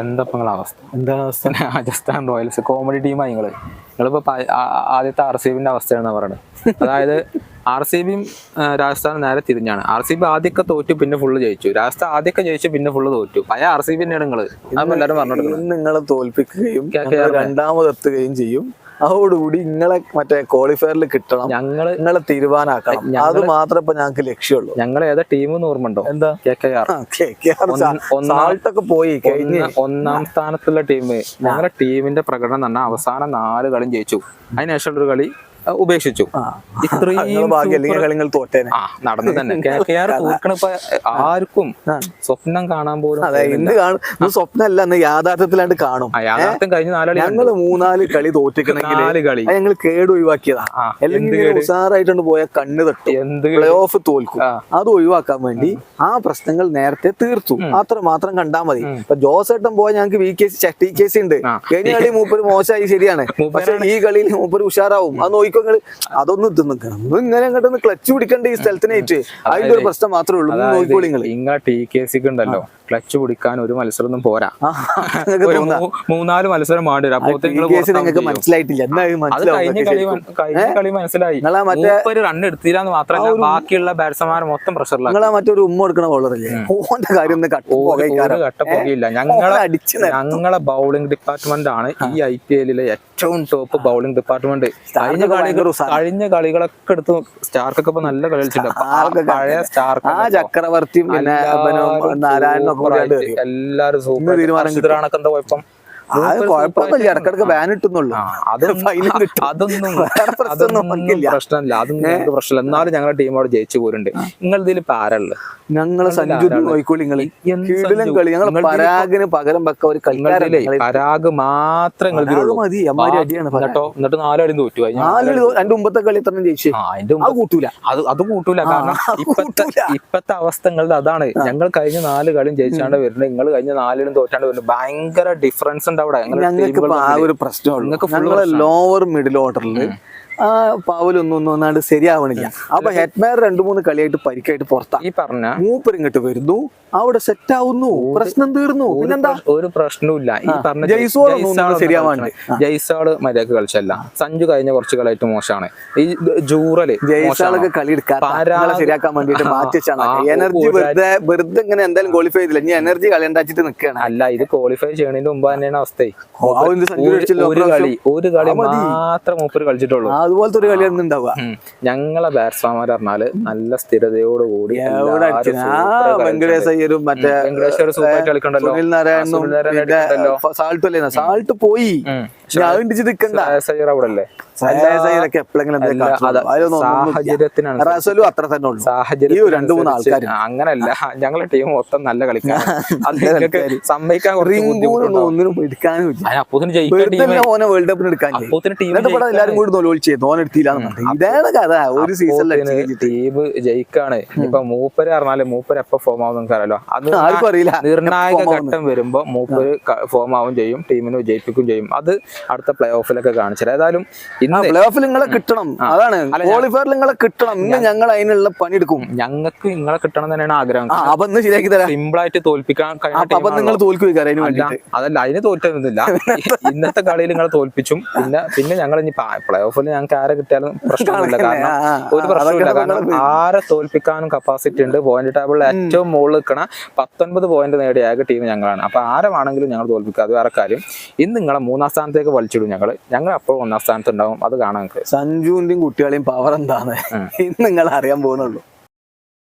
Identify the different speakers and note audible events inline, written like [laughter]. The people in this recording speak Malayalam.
Speaker 1: എന്താ ഇപ്പൊ നിങ്ങളെ അവസ്ഥ
Speaker 2: എന്താ അവസ്ഥ
Speaker 1: രാജസ്ഥാൻ റോയൽസ് കോമഡി ടീമാണ് നിങ്ങൾ നിങ്ങളിപ്പോ ആദ്യത്തെ ആർ സി ബിന്റെ അവസ്ഥയാണെന്ന് പറയുന്നത് അതായത് ആർ സി ബിയും രാജസ്ഥാൻ നേരെ തിരിഞ്ഞാണ്. ആർ സി ബി ആദ്യമൊക്കെ തോറ്റു പിന്നെ ഫുള്ള് ജയിച്ചു. രാജസ്ഥാൻ ആദ്യമൊക്കെ ജയിച്ചു പിന്നെ ഫുള്ള് തോറ്റു. പഴയ ആർ സി ബി തന്നെയാണ് നിങ്ങൾ അപ്പൊ എല്ലാവരും
Speaker 2: ഇന്ന് നിങ്ങളെ തോൽപ്പിക്കുകയും രണ്ടാമതെത്തുകയും എത്തുകയും ചെയ്യും. അതോടുകൂടി നിങ്ങളെ മറ്റേ ക്വാളിഫയറിൽ കിട്ടണം.
Speaker 1: ഞങ്ങൾ
Speaker 2: നിങ്ങളെ തീരുമാനമാക്കണം അത് മാത്രമേ ഇപ്പൊ ഞങ്ങൾക്ക് ലക്ഷ്യമുള്ളൂ.
Speaker 1: ഞങ്ങൾ ഏതാ ടീം ഓർമ്മണ്ടോ
Speaker 2: എന്താ?
Speaker 1: K K R K K R
Speaker 2: സാൾട്ടൊക്കെ പോയി കഴിഞ്ഞ്.
Speaker 1: ഒന്നാം സ്ഥാനത്തുള്ള ടീം ഞങ്ങളുടെ ടീമിന്റെ പ്രകടനം തന്നെ അവസാന നാല് കളിയും ജയിച്ചു. അതിനുശേഷം ഒരു കളി ഉപേക്ഷിച്ചു. ഇത്രയും [laughs]
Speaker 2: തോറ്റേനെ.
Speaker 1: നടന്നു തന്നെ. കെ [laughs] ആർ തോൽക്കണിപ്പോ ആർക്കും സ്വപ്നം കാണാൻ പോലും
Speaker 2: ഇന്ന് കാണും. സ്വപ്നമല്ല ഇന്ന് യാഥാർത്ഥ്യത്തിലാണ്ട് കാണും.
Speaker 1: യാഥാർത്ഥ്യം കഴിഞ്ഞ നാലാളി
Speaker 2: ഞങ്ങൾ മൂന്നാൽ കളി തോറ്റിക്കണെങ്കിൽ ഞങ്ങൾ കേട് ഒഴിവാക്കിയതാ അല്ലെങ്കിൽ ഉഷാറായിട്ടുണ്ട് പോയ കണ്ണ് തട്ടി.
Speaker 1: എന്ത്
Speaker 2: പ്ലേ ഓഫ് തോൽക്കും. അത് ഒഴിവാക്കാൻ വേണ്ടി ആ. പ്രശ്നങ്ങൾ നേരത്തെ തീർത്തു. അത്ര മാത്രം കണ്ടാ മതി. ഇപ്പൊ ജോസേട്ടൻ പോയ ഞങ്ങൾക്ക് V K C T K C ഉണ്ട്. കഴിഞ്ഞ കളി മൂപ്പര് മോശമായി ശരിയാണ്. [laughs] പക്ഷെ ഈ കളിയിൽ മൂപ്പര് ഉഷാറാവും. അത് നിങ്ങൾ അതൊന്നും ഇത് നിൽക്കണം ഇങ്ങനെ അങ്ങോട്ട് ക്ലച്ച് പിടിക്കണ്ട ഈ സ്ഥലത്തിനായിട്ട് അതിന്റെ ഒരു പ്രശ്നം മാത്രമേ ഉള്ളൂ. നോക്കിക്കോളി നിങ്ങൾ
Speaker 1: ഇങ്ങളെ ടി കെ സിക്ക് ഉണ്ടല്ലോ. ക്ലച്ച് പിടിക്കാൻ ഒരു മത്സരം ഒന്നും പോരാ മൂന്നാൽ മത്സരം വേണ്ടി
Speaker 2: നിങ്ങൾക്ക് മനസ്സിലായിട്ടില്ല. ശരിക്കും.
Speaker 1: മനസ്സിലായി. റൺ എടുത്തില്ല മാത്രമല്ല ബാക്കിയുള്ള ബാറ്റ്സ്മാർ മൊത്തം പ്രഷറിലാണ്
Speaker 2: നിങ്ങളാ മറ്റൊരു ഉമ്മ കൊടുക്കണ ബോളറല്ലേ ഓന്റെ കാര്യം ഒന്ന്
Speaker 1: കട്ടപ്പോകയില്ല ഞങ്ങളെ ഞങ്ങളെ ബൗളിംഗ് ഡിപ്പാർട്ട്മെന്റ് ആണ് ഈ ഐ പി എല്ലിലെ ഏറ്റവും ടോപ്പ് ബൗളിംഗ് ഡിപ്പാർട്ട്മെന്റ് കഴിഞ്ഞ കളികൾ. കഴിഞ്ഞ കളികളൊക്കെ എടുത്ത് സ്റ്റാർക്കൊക്കെ ഇപ്പൊ നല്ല കളി കളിച്ചിട്ടുണ്ട്. ആ പഴയ സ്റ്റാർക്ക്
Speaker 2: ആ ചക്രവർത്തിയും പിന്നെ നാരായണനൊക്കെ
Speaker 1: എല്ലാരും സൂപ്പർ
Speaker 2: തീരുമാനം
Speaker 1: എന്താ കുഴപ്പം?
Speaker 2: കുഴപ്പമൊന്നുമില്ല ഇടക്കിടക്ക് ബാൻ ഇട്ടുന്നുള്ളൂ.
Speaker 1: ആ, അതൊന്നും [laughs]
Speaker 2: കിട്ടും.
Speaker 1: അതൊന്നും. പ്രശ്നമില്ല. അതൊന്നും ഞങ്ങൾക്ക് പ്രശ്നമില്ല. എന്നാലും ഞങ്ങളുടെ ടീം അവിടെ ജയിച്ചു പോരുന്നുണ്ട്. നിങ്ങൾ ഇതിൽ പാരല്ല എന്ത്
Speaker 2: കളി. ഞങ്ങൾ പരാഗിന് പകരം വെക്ക ഒരു കളിക്കാരല്ലേ
Speaker 1: പരാഗ് മാത്രം
Speaker 2: മതി. പരാഗ്.
Speaker 1: എന്നിട്ടോ? നാലാളും തോറ്റു.
Speaker 2: രണ്ട് മുമ്പത്തെ കളി എത്ര ജയിച്ചു?
Speaker 1: അതിന്റെ
Speaker 2: അത് കൂട്ടൂല.
Speaker 1: അത് അത് കൂട്ടൂല. കാരണം ഇപ്പത്തെ ഇപ്പത്തെ അവസ്ഥകളുടെ അതാണ്. ഞങ്ങൾ കഴിഞ്ഞ നാല് കളിയും ജയിച്ചാണ്ട് വരുന്നത്. നിങ്ങൾ കഴിഞ്ഞ നാലിലും തോറ്റാണ്ട് വരുന്നത്. ഭയങ്കര ഡിഫറൻസ് ഉണ്ട് അവിടെ.
Speaker 2: ഞങ്ങൾക്ക് ഇപ്പൊ ആ ഒരു പ്രശ്നമുള്ളൂ
Speaker 1: full
Speaker 2: ലോവർ മിഡിൽ ഓർഡറിൽ ആ പാവലൊന്നും ഒന്നും ഒന്നാണ്ട് ശരിയാവണില്ല. അപ്പൊ ഹെഡ്മാർ രണ്ടു മൂന്ന് കളിയായിട്ട് പരിക്കായിട്ട് പുറത്താ.
Speaker 1: ഈ പറഞ്ഞ
Speaker 2: മൂപ്പർ ഇങ്ങോട്ട് വരുന്നു അവിടെ സെറ്റ് ആവുന്നു പ്രശ്നം തീർന്നു. പിന്നെന്താ?
Speaker 1: ഒരു പ്രശ്നവുമില്ല. ഈ പറഞ്ഞ
Speaker 2: ജയ്സോൾ ശരിയാവാണ്.
Speaker 1: ജയ്സാൾ മര്യാദയ്ക്ക് കളിച്ചല്ല. സഞ്ജു കഴിഞ്ഞ കുറച്ച് കളിയായിട്ട് മോശമാണ്. ഈ ജൂറൽ
Speaker 2: ജയ്സാളൊക്കെ കളി എടുക്കാതെ ശരിയാക്കാൻ വേണ്ടിട്ട് മാറ്റി വെച്ചാണ് എനർജി വെറുതെ വെറുതെ ഇങ്ങനെ എന്തായാലും ക്വാളിഫൈ ചെയ്തില്ല. ഇനി എനർജി കളി ഉണ്ടാച്ചിട്ട് നിൽക്കുകയാണ്
Speaker 1: അല്ല ഇത് ക്വാളിഫൈ ചെയ്യണതിന്റെ മുമ്പ് തന്നെയാണ് അവസ്ഥ ഒരു-. കളി ഒരു കളി മാത്രം മൂപ്പർ കളിച്ചിട്ടുള്ളൂ.
Speaker 2: അതുപോലത്തെ ഒരു കളിയാണ് ഉണ്ടാവുക
Speaker 1: ഞങ്ങളെ ബാറ്റ്സ്മാൻമാർ പറഞ്ഞാൽ നല്ല സ്ഥിരതയോട് കൂടി
Speaker 2: മറ്റേ
Speaker 1: വെങ്കടേശ്വര സൂപ്പറായിട്ട് കളിക്കണ്ടല്ലോ.
Speaker 2: സാൾട്ട് അല്ലേ? സാൾട്ട് പോയി.
Speaker 1: അങ്ങനല്ല. ഞങ്ങളെ ടീം മൊത്തം നല്ല [laughs] സമ്മതിക്കാൻ
Speaker 2: ഒന്നിനും എടുക്കാനും ഓനെ വേൾഡ് കപ്പിന് എടുക്കാൻ എല്ലാരും കൂടി എടുത്തില്ല ഇതാണ് കഥ. ഒരു സീസണിൽ
Speaker 1: ടീം ജയിക്കാണ്. ഇപ്പൊ മൂപ്പര് പറഞ്ഞാൽ മൂപ്പര് എപ്പോ ഫോം ആവും നമുക്ക് അറിയാലോ അത്
Speaker 2: ആർക്കും അറിയില്ല.
Speaker 1: നിർണായക. ഘട്ടം വരുമ്പോ മൂപ്പര് ഫോം ആവും ചെയ്യും. ടീമിനെ വിജയിപ്പിക്കും ചെയ്യും. അത് അടുത്ത പ്ലേ ഓഫിലൊക്കെ കാണിച്ചത്. ഏതായാലും ഇന്ന്
Speaker 2: പ്ലേ ഓഫിൽ നിങ്ങളെ കിട്ടണം. അതാണ്. ക്വാളിഫയറിൽ നിങ്ങളെ കിട്ടണം. ഇന്ന് ഞങ്ങൾ അതിനുള്ള പണിയെടുക്കും.
Speaker 1: ഞങ്ങൾക്ക് നിങ്ങളെ കിട്ടണം തന്നെയാണ് ആഗ്രഹം.
Speaker 2: അപ്പൊ ഇന്ന് ശരിയാക്കി തരാം.
Speaker 1: സിമ്പിൾ ആയിട്ട് തോൽപ്പിക്കാൻ
Speaker 2: അപ്പൊ നിങ്ങൾ തോൽക്കുക
Speaker 1: അതല്ല അതിന് തോറ്റൊന്നുമില്ല [laughs] ഇന്നത്തെ കളിയിൽ നിങ്ങൾ തോൽപ്പിച്ചും. പിന്നെ പിന്നെ ഞങ്ങൾ ഇനി പ്ലേ ഓഫിൽ ഞങ്ങൾക്ക് ആരെ കിട്ടിയാലും പ്രശ്നമില്ല കാരണം ഒരു പ്രശ്നമില്ല കാരണം ആരെ തോൽപ്പിക്കാനും കപ്പാസിറ്റി ഉണ്ട്. പോയിന്റ് ടേബിളിൽ ഏറ്റവും മുകളിൽ നിൽക്കണ പത്തൊൻപത് പോയിന്റ് നേടിയ ഏക ടീം ഞങ്ങളാണ്. അപ്പൊ ആരെ വേണമെങ്കിലും ഞങ്ങൾ തോൽപ്പിക്കുക അത് വേറെ കാര്യം. ഇന്ന് നിങ്ങളെ മൂന്നാം സ്ഥാനത്തേക്ക് വലിച്ചിടും ഞങ്ങൾ ഞങ്ങൾ അപ്പോൾ ഒന്നാം സ്ഥാനത്ത് ഉണ്ടാവും. അത് കാണാൻ
Speaker 2: സഞ്ജുവിന്റെയും കുട്ടികളെയും പവർ എന്താണ്? നിങ്ങൾ അറിയാൻ പോകുന്നുള്ളൂ.